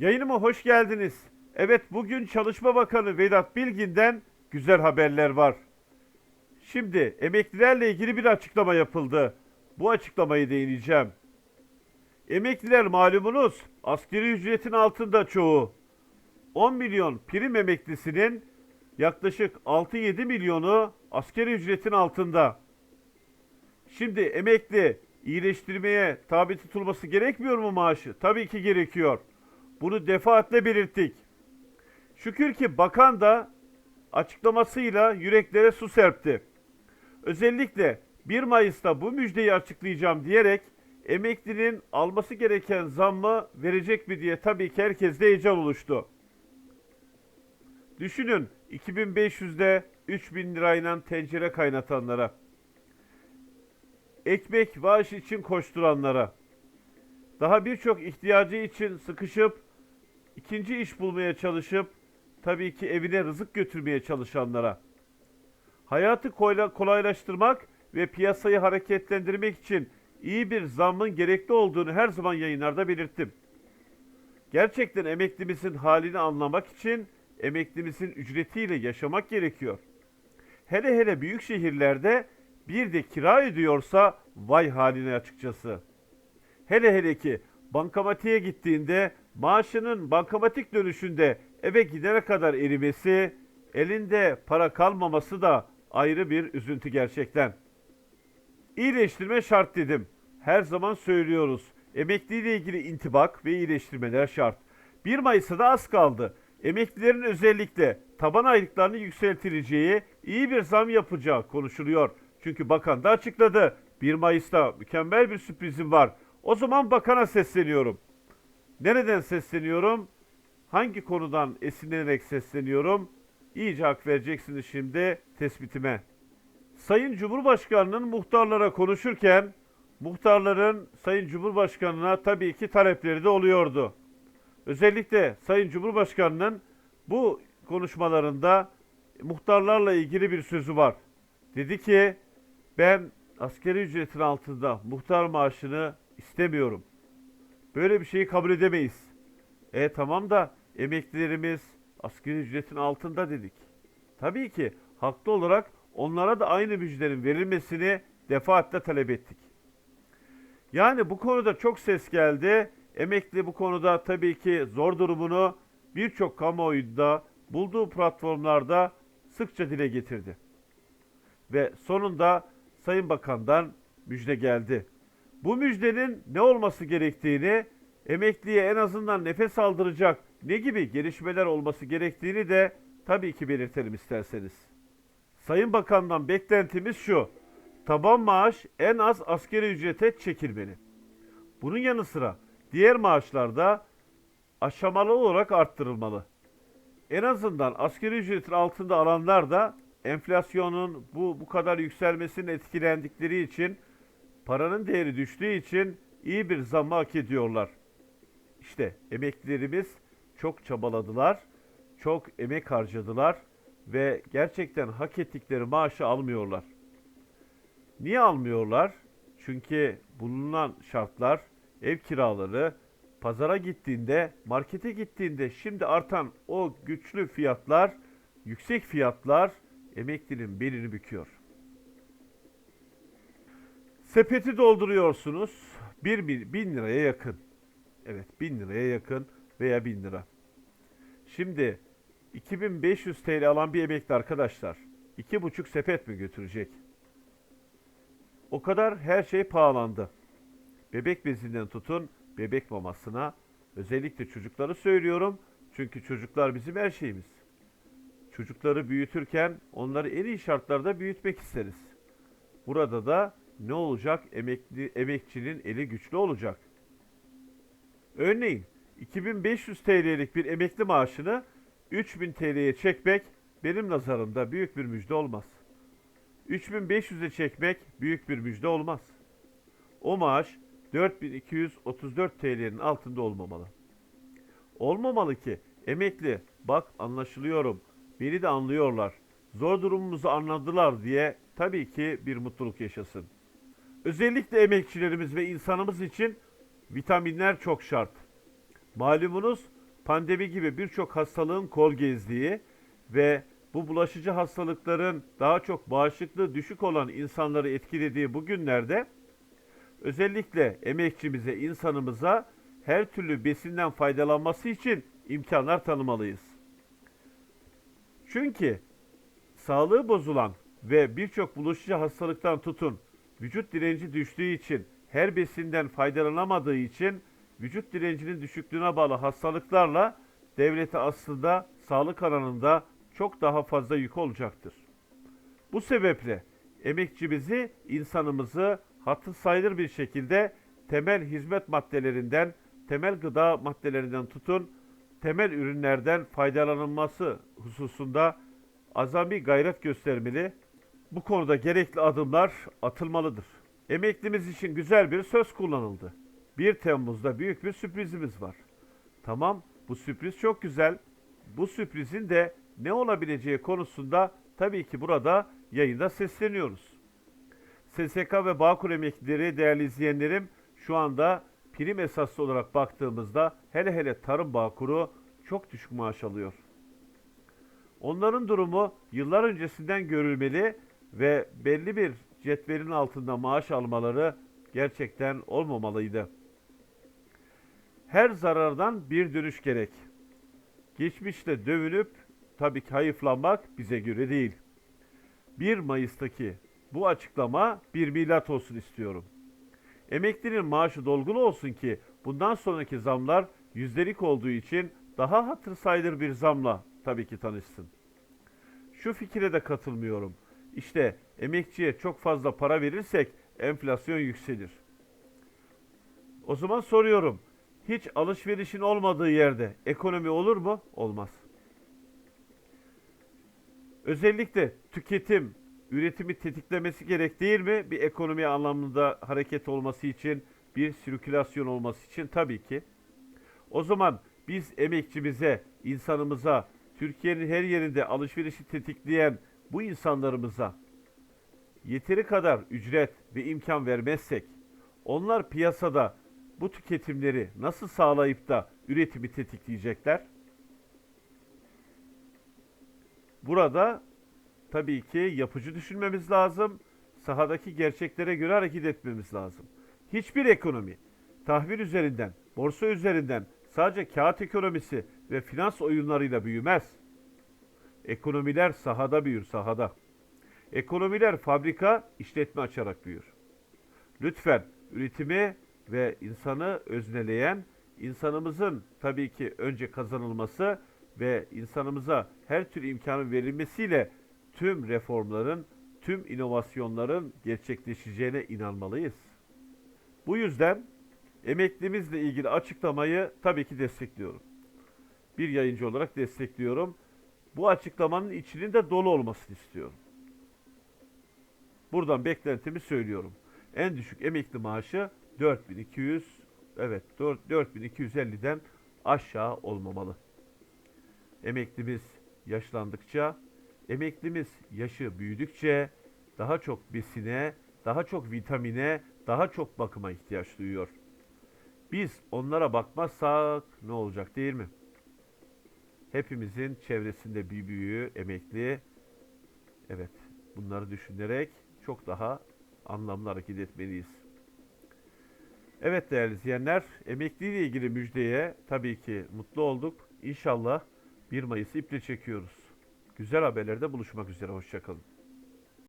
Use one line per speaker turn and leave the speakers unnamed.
Yayınıma hoş geldiniz. Evet bugün Çalışma Bakanı Vedat Bilgin'den güzel haberler var. Şimdi emeklilerle ilgili bir açıklama yapıldı. Bu açıklamayı değineceğim. Emekliler malumunuz askeri ücretin altında çoğu. 10 milyon prim emeklisinin yaklaşık 6-7 milyonu askeri ücretin altında. Şimdi emekli iyileştirmeye tabi tutulması gerekmiyor mu maaşı? Tabii ki gerekiyor. Bunu defaatle belirttik. Şükür ki bakan da açıklamasıyla yüreklere su serpti. Özellikle 1 Mayıs'ta bu müjdeyi açıklayacağım diyerek emeklinin alması gereken zammı verecek mi diye tabii ki herkeste heyecan oluştu. Düşünün 2500'de 3000 lirayla tencere kaynatanlara, ekmek bağış için koşturanlara, daha birçok ihtiyacı için sıkışıp ikinci iş bulmaya çalışıp tabii ki evine rızık götürmeye çalışanlara, hayatı kolaylaştırmak ve piyasayı hareketlendirmek için iyi bir zammın gerekli olduğunu her zaman yayınlarda belirttim. Gerçekten emeklimizin halini anlamak için emeklimizin ücretiyle yaşamak gerekiyor. Hele hele büyük şehirlerde bir de kira ödüyorsa vay haline açıkçası. Hele hele ki bankamatiğe gittiğinde maaşının bankamatik dönüşünde eve gidene kadar erimesi, elinde para kalmaması da ayrı bir üzüntü gerçekten. İyileştirme şart dedim. Her zaman söylüyoruz. Emekliyle ilgili intibak ve iyileştirmeler şart. 1 Mayıs'a da az kaldı. Emeklilerin özellikle taban aylıklarını yükseltileceği, iyi bir zam yapacağı konuşuluyor. Çünkü bakan da açıkladı. 1 Mayıs'ta mükemmel bir sürprizim var. O zaman bakana sesleniyorum. Nereden sesleniyorum? Hangi konudan esinlenerek sesleniyorum? İyice hak vereceksiniz şimdi tespitime. Sayın Cumhurbaşkanı'nın muhtarlara konuşurken muhtarların Sayın Cumhurbaşkanı'na tabii ki talepleri de oluyordu. Özellikle Sayın Cumhurbaşkanı'nın bu konuşmalarında muhtarlarla ilgili bir sözü var. Dedi ki ben askeri ücretin altında muhtar maaşını istemiyorum. Böyle bir şeyi kabul edemeyiz. E tamam da emeklilerimiz askeri ücretin altında dedik. Tabii ki haklı olarak onlara da aynı müjdenin verilmesini defaatle talep ettik. Yani bu konuda çok ses geldi. Emekli bu konuda tabii ki zor durumunu birçok kamuoyunda bulduğu platformlarda sıkça dile getirdi. Ve sonunda Sayın Bakan'dan müjde geldi. Bu müjdenin ne olması gerektiğini, emekliye en azından nefes aldıracak ne gibi gelişmeler olması gerektiğini de tabii ki belirtelim isterseniz. Sayın Bakan'dan beklentimiz şu. Taban maaş en az askeri ücrete çekilmeli. Bunun yanı sıra diğer maaşlar da aşamalı olarak arttırılmalı. En azından asgari ücretin altında alanlar da enflasyonun bu bu kadar yükselmesinin etkilendikleri için paranın değeri düştüğü için iyi bir zam hak ediyorlar. İşte emeklilerimiz çok çabaladılar, çok emek harcadılar ve gerçekten hak ettikleri maaşı almıyorlar. Niye almıyorlar? Çünkü bulunan şartlar, ev kiraları, pazara gittiğinde, markete gittiğinde şimdi artan o güçlü fiyatlar, yüksek fiyatlar emeklinin belini büküyor. Sepeti dolduruyorsunuz. 1 bin, bin liraya yakın. Evet 1000 liraya yakın veya 1000 lira. Şimdi 2500 TL alan bir emekli arkadaşlar 2,5 sepet mi götürecek? O kadar her şey pahalandı. Bebek bezinden tutun bebek mamasına özellikle çocukları söylüyorum. Çünkü çocuklar bizim her şeyimiz. Çocukları büyütürken onları en iyi şartlarda büyütmek isteriz. Burada da ne olacak? Emekli emekçinin eli güçlü olacak. Örneğin 2500 TL'lik bir emekli maaşını 3000 TL'ye çekmek benim nazarımda büyük bir müjde olmaz. 3500'e çekmek büyük bir müjde olmaz. O maaş 4234 TL'nin altında olmamalı. Olmamalı ki emekli bak anlaşılıyorum beni de anlıyorlar zor durumumuzu anladılar diye tabii ki bir mutluluk yaşasın. Özellikle emekçilerimiz ve insanımız için vitaminler çok şart. Malumunuz pandemi gibi birçok hastalığın kol gezdiği ve bu bulaşıcı hastalıkların daha çok bağışıklığı düşük olan insanları etkilediği bu günlerde özellikle emekçimize, insanımıza her türlü besinden faydalanması için imkanlar tanımalıyız. Çünkü sağlığı bozulan ve birçok bulaşıcı hastalıktan tutun vücut direnci düştüğü için her besinden faydalanamadığı için vücut direncinin düşüklüğüne bağlı hastalıklarla devlete aslında sağlık alanında çok daha fazla yük olacaktır. Bu sebeple emekçimizi, insanımızı hatır sayılır bir şekilde temel hizmet maddelerinden, temel gıda maddelerinden tutun, temel ürünlerden faydalanılması hususunda azami gayret göstermeli. Bu konuda gerekli adımlar atılmalıdır. Emeklimiz için güzel bir söz kullanıldı. 1 Temmuz'da büyük bir sürprizimiz var. Tamam bu sürpriz çok güzel. Bu sürprizin de ne olabileceği konusunda tabii ki burada yayında sesleniyoruz. SSK ve Bağkur emeklileri değerli izleyenlerim şu anda prim esaslı olarak baktığımızda hele hele tarım Bağkur'u çok düşük maaş alıyor. Onların durumu yıllar öncesinden görülmeli ve belli bir cetvelin altında maaş almaları gerçekten olmamalıydı. Her zarardan bir dönüş gerek. Geçmişte dövünüp tabii ki hayıflanmak bize göre değil. 1 Mayıs'taki bu açıklama bir milat olsun istiyorum. Emeklinin maaşı dolgun olsun ki bundan sonraki zamlar yüzdelik olduğu için daha hatır sayılır bir zamla tabii ki tanışsın. Şu fikire de katılmıyorum. İşte emekçiye çok fazla para verirsek enflasyon yükselir. O zaman soruyorum. Hiç alışverişin olmadığı yerde ekonomi olur mu? Olmaz. Özellikle tüketim, üretimi tetiklemesi gerek değil mi? Bir ekonomi anlamında hareket olması için, bir sirkülasyon olması için tabii ki. O zaman biz emekçimize, insanımıza, Türkiye'nin her yerinde alışverişi tetikleyen bu insanlarımıza yeteri kadar ücret ve imkan vermezsek, onlar piyasada bu tüketimleri nasıl sağlayıp da üretimi tetikleyecekler? Burada tabii ki yapıcı düşünmemiz lazım. Sahadaki gerçeklere göre hareket etmemiz lazım. Hiçbir ekonomi tahvil üzerinden, borsa üzerinden sadece kağıt ekonomisi ve finans oyunlarıyla büyümez. Ekonomiler sahada büyür, sahada. Ekonomiler fabrika, işletme açarak büyür. Lütfen üretimi ve insanı özneleyen, insanımızın tabii ki önce kazanılması ve insanımıza her türlü imkanın verilmesiyle tüm reformların, tüm inovasyonların gerçekleşeceğine inanmalıyız. Bu yüzden emeklimizle ilgili açıklamayı tabii ki destekliyorum. Bir yayıncı olarak destekliyorum. Bu açıklamanın içinin de dolu olmasını istiyorum. Buradan beklentimi söylüyorum. En düşük emekli maaşı 4200 evet 4250'den aşağı olmamalı. Emeklimiz yaşlandıkça, emeklimiz yaşı büyüdükçe daha çok besine, daha çok vitamine, daha çok bakıma ihtiyaç duyuyor. Biz onlara bakmazsak ne olacak değil mi? Hepimizin çevresinde bir büyüğü, emekli. Evet, bunları düşünerek çok daha anlamlı hareket etmeliyiz. Evet değerli izleyenler, emekliyle ilgili müjdeye tabii ki mutlu olduk. İnşallah 1 Mayıs'ı iple çekiyoruz. Güzel haberlerde buluşmak üzere, hoşçakalın.